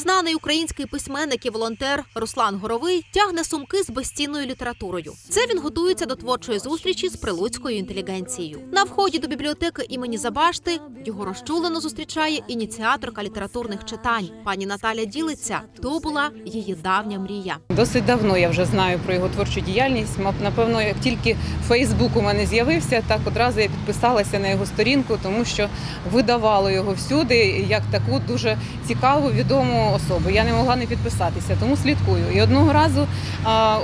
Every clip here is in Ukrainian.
Знаний український письменник і волонтер Руслан Горовий тягне сумки з безцінною літературою. Це він готується до творчої зустрічі з прилуцькою інтелігенцією. На вході до бібліотеки імені Забашти його розчулено зустрічає ініціаторка літературних читань. Пані Наталя ділиться. То була її давня мрія. Досить давно я вже знаю про його творчу діяльність. Напевно, як тільки Фейсбук у мене з'явився, так одразу я підписалася на його сторінку, тому що видавало його всюди як таку дуже цікаву відому особу. Я не могла не підписатися, тому слідкую. І одного разу,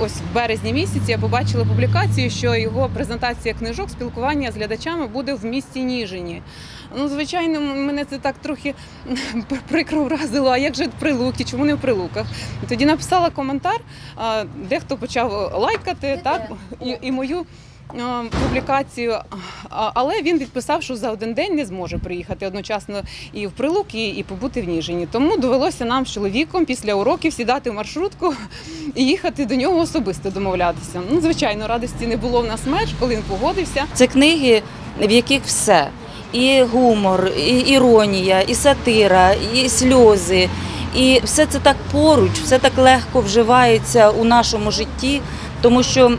ось в березні місяці, я побачила публікацію, що його презентація книжок, спілкування з глядачами буде в місті Ніжині. Ну, звичайно, мене це так трохи прикро вразило. А як же прилуки? Чому не в прилуках? Тоді написала коментар. Дехто почав лайкати так і, і мою. А, Публікацію, але він відписав, що за один день не зможе приїхати одночасно і в Прилук, і, і побути в Ніжині. Тому довелося нам з чоловіком після уроків сідати в маршрутку і їхати до нього особисто домовлятися. Ну, звичайно, радості не було в нас меж, коли він погодився. Це книги, в яких все: і гумор, і іронія, і сатира, і сльози. І все це так поруч, все так легко вживається у нашому житті, тому що,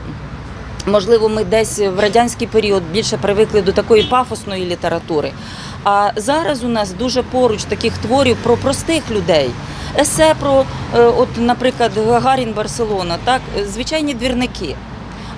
можливо, ми десь в радянський період більше привикли до такої пафосної літератури. А зараз у нас дуже поруч таких творів про простих людей. Есе про, е, от, наприклад, Гагарін Барселона, так, звичайні двірники.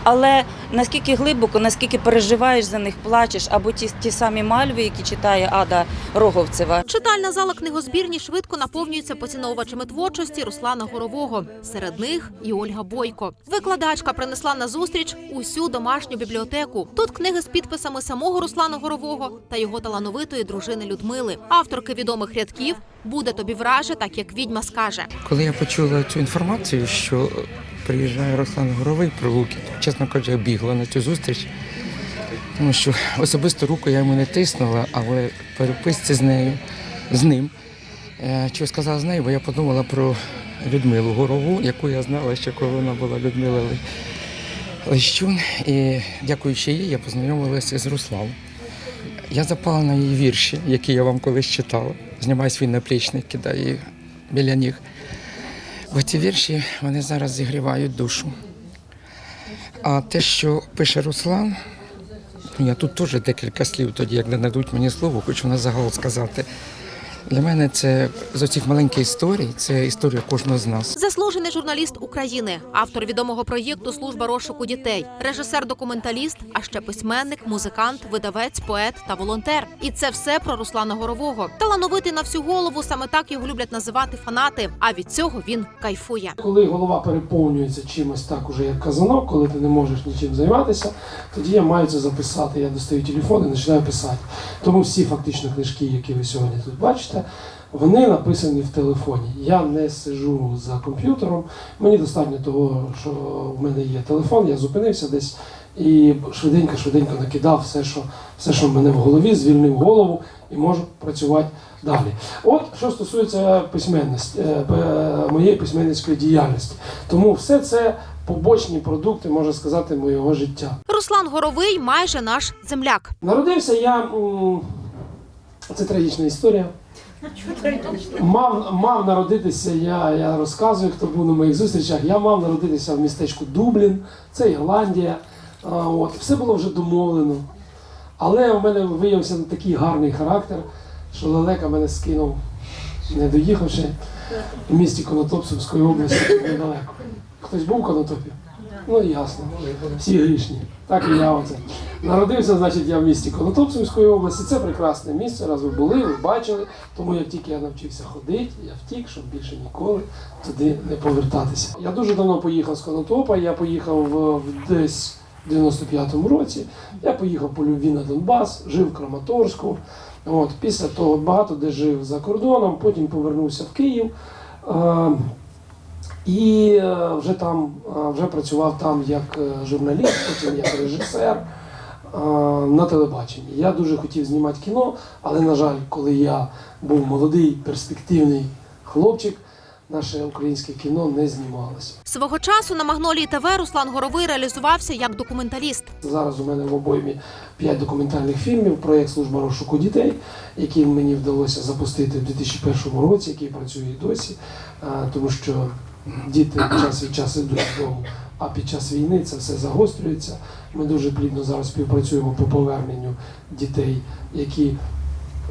Але наскільки глибоко, наскільки переживаєш за них, плачеш, або ті, ті самі мальви, які читає Ада Роговцева. Читальна зала книгозбірні швидко наповнюється поціновувачами творчості Руслана Горового. Серед них і Ольга Бойко. Викладачка принесла на зустріч усю домашню бібліотеку. Тут книги з підписами самого Руслана Горового та його талановитої дружини Людмили, авторки відомих рядків. Буде тобі враже, так як відьма скаже. Коли я почула цю інформацію, що приїжджає Руслан Горовий про Луки, чесно кажучи, я бігла на цю зустріч, тому що особисто руку я йому не тиснула, але переписці з нею, з ним. е, Що сказала з нею, бо я подумала про Людмилу Горову, яку я знала ще коли вона була Людмила Лещун. І дякуючи їй, я познайомилася з Русланом. Я запала на її вірші, які я вам колись читала. Знімаю свій наплічник, кидаю їх біля ніг. Бо ці вірші вони зараз зігрівають душу. А те, що пише Руслан, я тут теж декілька слів, тоді, як не дадуть мені слово, хочу на загал сказати. Для мене це з оцих маленьких історій, це історія кожного з нас. Заслужений журналіст України, автор відомого проєкту Служба розшуку дітей, режисер-документаліст, а ще письменник, музикант, видавець, поет та волонтер. І це все про Руслана Горового. Талановитий на всю голову, саме так його люблять називати фанати. А від цього він кайфує. Коли голова переповнюється чимось так уже як казанок, коли ти не можеш нічим займатися, тоді я маю це записати. Я достаю телефон і починаю писати. Тому всі фактично книжки, які ви сьогодні тут бачите, вони написані в телефоні. Я не сижу за комп'ютером. Мені достатньо того, що в мене є телефон, я зупинився десь і швиденько-швиденько накидав все, що все, що в мене в голові, звільнив голову і можу працювати далі. От що стосується письменності, е, моєї письменницької діяльності. Тому все це побочні продукти, можна сказати, моєго життя. Руслан Горовий майже наш земляк. Народився я. Це трагічна історія. Мав, мав народитися, я, я розказую, хто був на моїх зустрічах. Я мав народитися в містечку Дублін, це Ірландія. От, все було вже домовлено. Але у мене виявився такий гарний характер, що лелека мене скинув, не доїхавши в місті Конотоп Сумської області недалеко. Хтось був в Конотопі? Ну ясно. Всі грішні. Так і я оце. Народився, значить, я в місті Конотопсовської області. Це прекрасне місце, раз ви були, ви бачили. Тому як тільки я навчився ходити, я втік, щоб більше ніколи туди не повертатися. Я дуже давно поїхав з Конотопа, я поїхав в, в десь в 95-му році. Я поїхав по любві на Донбас, жив в Краматорську. От, після того багато де жив за кордоном, потім повернувся в Київ. І е, вже там е, вже працював там як е, журналіст, потім як режисер на телебаченні. Я дуже хотів знімати кіно, але, на жаль, коли я був молодий, перспективний хлопчик, наше українське кіно не знімалося. Свого часу на Магнолії ТВ Руслан Горовий реалізувався як документаліст. Зараз у мене в обоймі п'ять документальних фільмів. Проєкт Служба розшуку дітей, який мені вдалося запустити в 2001 році, який працює і досі, тому що діти час від часу йдуть додому. А під час війни це все загострюється. Ми дуже плідно зараз співпрацюємо по поверненню дітей, які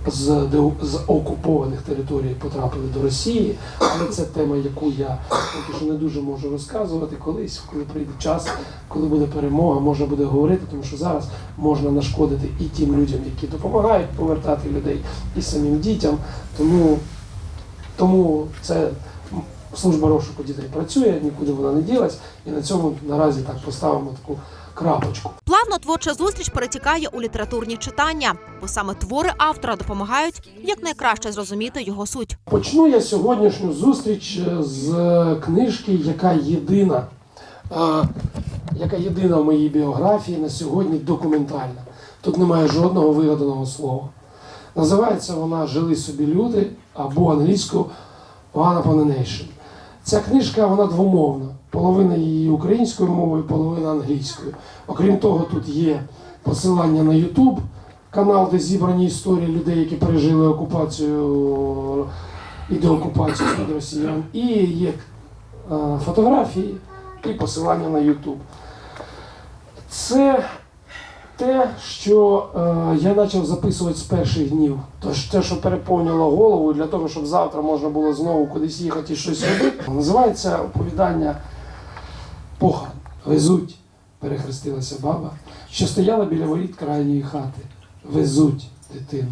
з, з окупованих територій потрапили до Росії. Але це тема, яку я поки що не дуже можу розказувати. Колись, коли прийде час, коли буде перемога, можна буде говорити, тому що зараз можна нашкодити і тим людям, які допомагають повертати людей, і самим дітям. Тому, тому це служба розшуку дітей працює, нікуди вона не ділась, і на цьому наразі так поставимо таку крапочку. Плавно творча зустріч перетікає у літературні читання, бо саме твори автора допомагають якнайкраще зрозуміти його суть. Почну я сьогоднішню зустріч е, з книжки, яка єдина, е, яка єдина в моїй біографії на сьогодні документальна. Тут немає жодного вигаданого слова. Називається вона Жили собі люди або англійською One Upon a Nation. Ця книжка вона двомовна. Половина її українською мовою, половина англійською. Окрім того, тут є посилання на YouTube, канал, де зібрані історії людей, які пережили окупацію і деокупацію від росіян. І є е, фотографії і посилання на YouTube. Це те, що е, я почав записувати з перших днів. Тож те, що переповнило голову для того, щоб завтра можна було знову кудись їхати і щось робити. Називається оповідання Похорон. Везуть, перехрестилася баба, що стояла біля воріт крайньої хати. Везуть дитину.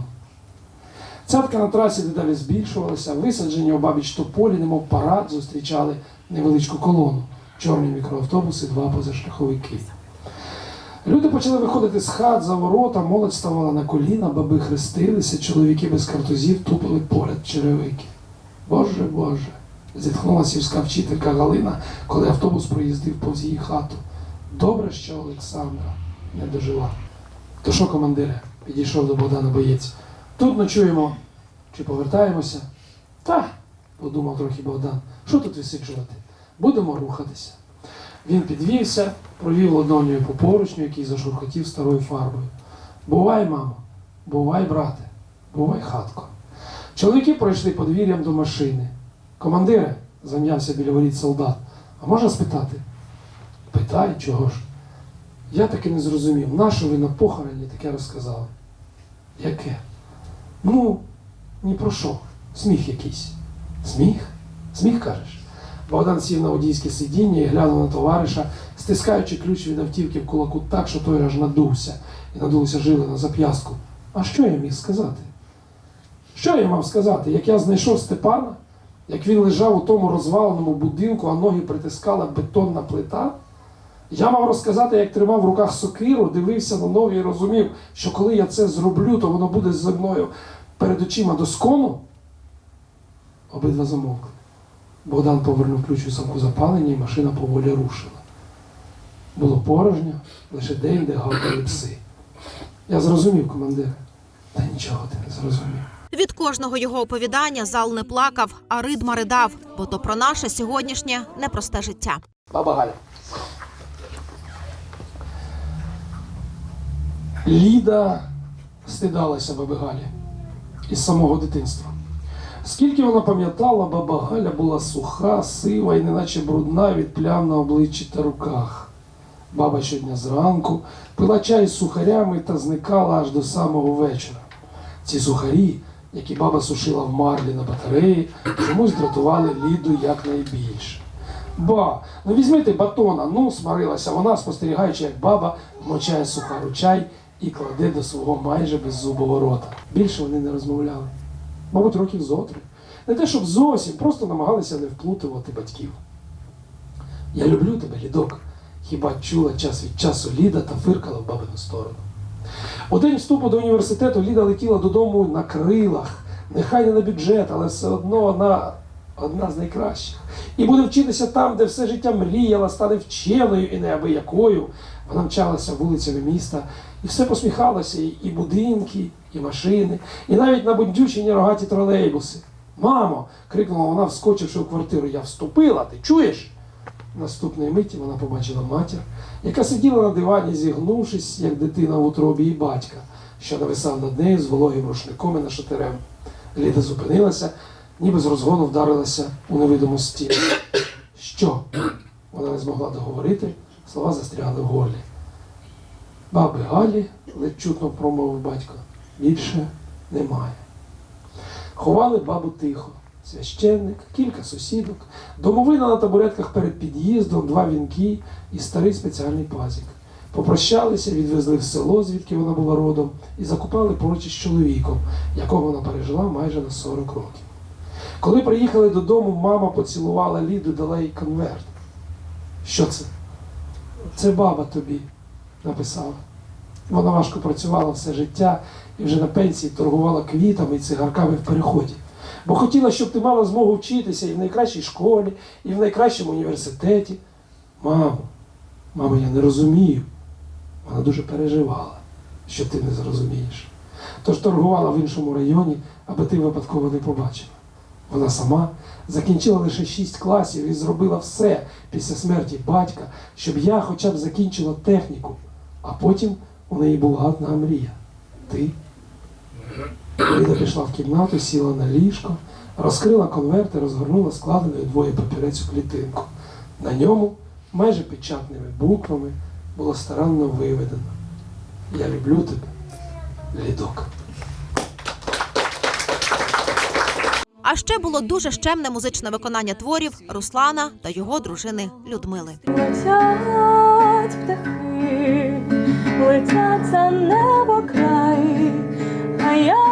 Цятка на трасі дедалі збільшувалася, висаджені бабіч тополі, немов парад, зустрічали невеличку колону. Чорні мікроавтобуси, два позашляховики. Люди почали виходити з хат за ворота, молодь ставала на коліна, баби хрестилися, чоловіки без картузів тупили поряд черевики. Боже Боже, зітхнула сільська вчителька Галина, коли автобус проїздив повз її хату. Добре, що Олександра не дожила. То що, командире, підійшов до Богдана боєць. Тут ночуємо чи повертаємося? Та, подумав трохи Богдан, що тут висиджувати? Будемо рухатися. Він підвівся, провів ладонью по поручню, який зашурхотів старою фарбою. Бувай, мамо, бувай, брате, бувай, хатко. Чоловіки пройшли подвір'ям до машини. Командире, зам'явся біля воріт солдат. А можна спитати? Питай, чого ж? Я таки не зрозумів, нащо ви на похороні таке розказали? Яке? Ну, ні про що. Сміх якийсь. Сміх? Сміх кажеш? Богдан сів на водійське сидіння і глянув на товариша, стискаючи ключ від автівки в кулаку так, що той аж надувся, і надулися жили на зап'ястку. А що я міг сказати? Що я мав сказати? Як я знайшов Степана, як він лежав у тому розваленому будинку, а ноги притискала бетонна плита? Я мав розказати, як тримав в руках сокиру, дивився на ноги і розумів, що коли я це зроблю, то воно буде зі мною перед очима доскону. Обидва замовкли. Богдан повернув ключ у замку запалення, і машина поволі рушила. Було порожньо, лише де-інде гавкали пси. Я зрозумів, командире. Та нічого ти не зрозумів. Від кожного його оповідання зал не плакав, а ридма ридав, бо то про наше сьогоднішнє непросте життя. Баба Галя. Ліда стидалася баби Галі із самого дитинства. Скільки вона пам'ятала, баба Галя була суха, сива і неначе брудна від плям на обличчі та руках. Баба щодня зранку пила чай з сухарями та зникала аж до самого вечора. Ці сухарі, які баба сушила в марлі на батареї, чомусь дратували Ліду якнайбільше. Ба, ну візьмите батона, ну смарилася вона, спостерігаючи, як баба вмочає сухару чай і кладе до свого майже беззубого рота. Більше вони не розмовляли. Мабуть, років зотри. Не те, щоб зовсім, просто намагалися не вплутувати батьків. Я люблю тебе, лідок. Хіба чула час від часу Ліда та фиркала в бабину сторону. У день вступу до університету Ліда летіла додому на крилах. Нехай не на бюджет, але все одно вона одна з найкращих. І буде вчитися там, де все життя мріяла, стане вченою і неабиякою. Вона мчалася вулицями міста і все посміхалося, і- і будинки, і машини, і навіть набундючені рогаті тролейбуси. Мамо! крикнула вона, вскочивши у квартиру. Я вступила, ти чуєш? Наступної миті вона побачила матір, яка сиділа на дивані, зігнувшись, як дитина в утробі її батька, що нависав над нею з вологим рушником і нашатирем. Ліда зупинилася, ніби з розгону вдарилася у невидиму стіну. Що? Вона не змогла договорити, слова застрягли в горлі. Баби Галі, ледь чутно промовив батько, більше немає. Ховали бабу тихо. Священник, кілька сусідок, домовина на табуретках перед під'їздом, два вінки і старий спеціальний пазик. Попрощалися, відвезли в село, звідки вона була родом, і закупали поруч із чоловіком, якого вона пережила майже на 40 років. Коли приїхали додому, мама поцілувала Ліду, дала їй конверт. Що це? Це баба тобі написала. Вона важко працювала все життя і вже на пенсії торгувала квітами і цигарками в переході. Бо хотіла, щоб ти мала змогу вчитися і в найкращій школі, і в найкращому університеті. Мамо, мамо, я не розумію. Вона дуже переживала, що ти не зрозумієш. Тож торгувала в іншому районі, аби ти випадково не побачила. Вона сама закінчила лише шість класів і зробила все після смерті батька, щоб я хоча б закінчила техніку, а потім у неї була одна мрія. Ти. Ліда пішла в кімнату, сіла на ліжко, розкрила конверт і розгорнула складеною двоє папірець у клітинку. На ньому, майже печатними буквами, було старанно виведено. Я люблю тебе, лідок. А ще було дуже щемне музичне виконання творів Руслана та його дружини Людмили. Летять птахи, летять за небо край, а я